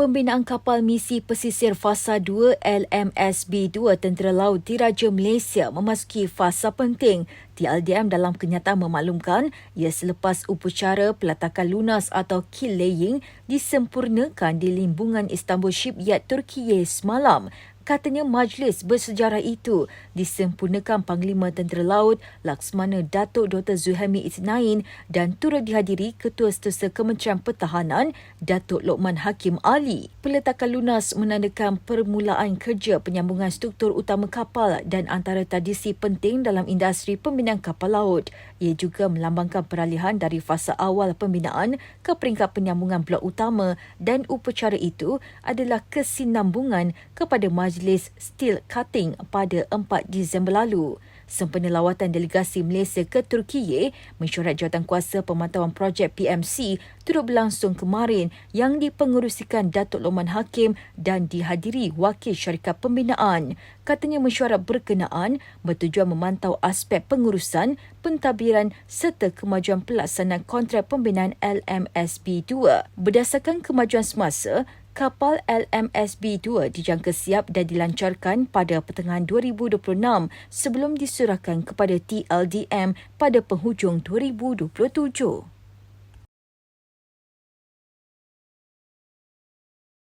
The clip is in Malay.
Pembinaan kapal misi pesisir Fasa 2 LMSB-2 Tentera Laut Diraja Malaysia memasuki fasa penting. TLDM dalam kenyataan memaklumkan ia selepas upacara peletakan lunas atau keel laying disempurnakan di limbungan Istanbul Shipyard Turkiye semalam katanya majlis bersejarah itu disempurnakan Panglima Tentera Laut Laksmana Datuk Dr. Zuhaimi Isnain dan turut dihadiri Ketua Setiausaha Kementerian Pertahanan Datuk Lokman Hakim Ali. Peletakan lunas menandakan permulaan kerja penyambungan struktur utama kapal dan antara tradisi penting dalam industri pembinaan kapal laut. Ia juga melambangkan peralihan dari fasa awal pembinaan ke peringkat penyambungan blok utama dan upacara itu adalah kesinambungan kepada majlis Majlis Steel Cutting pada 4 Disember lalu. Sempena lawatan delegasi Malaysia ke Turkiye, mesyuarat jawatan kuasa pemantauan projek PMC turut berlangsung kemarin yang dipengerusikan Datuk Loman Hakim dan dihadiri wakil syarikat pembinaan. Katanya mesyuarat berkenaan bertujuan memantau aspek pengurusan, pentadbiran serta kemajuan pelaksanaan kontrak pembinaan LMSB 2. Berdasarkan kemajuan semasa, kapal LMSB-2 dijangka siap dan dilancarkan pada pertengahan 2026 sebelum diserahkan kepada TLDM pada penghujung 2027.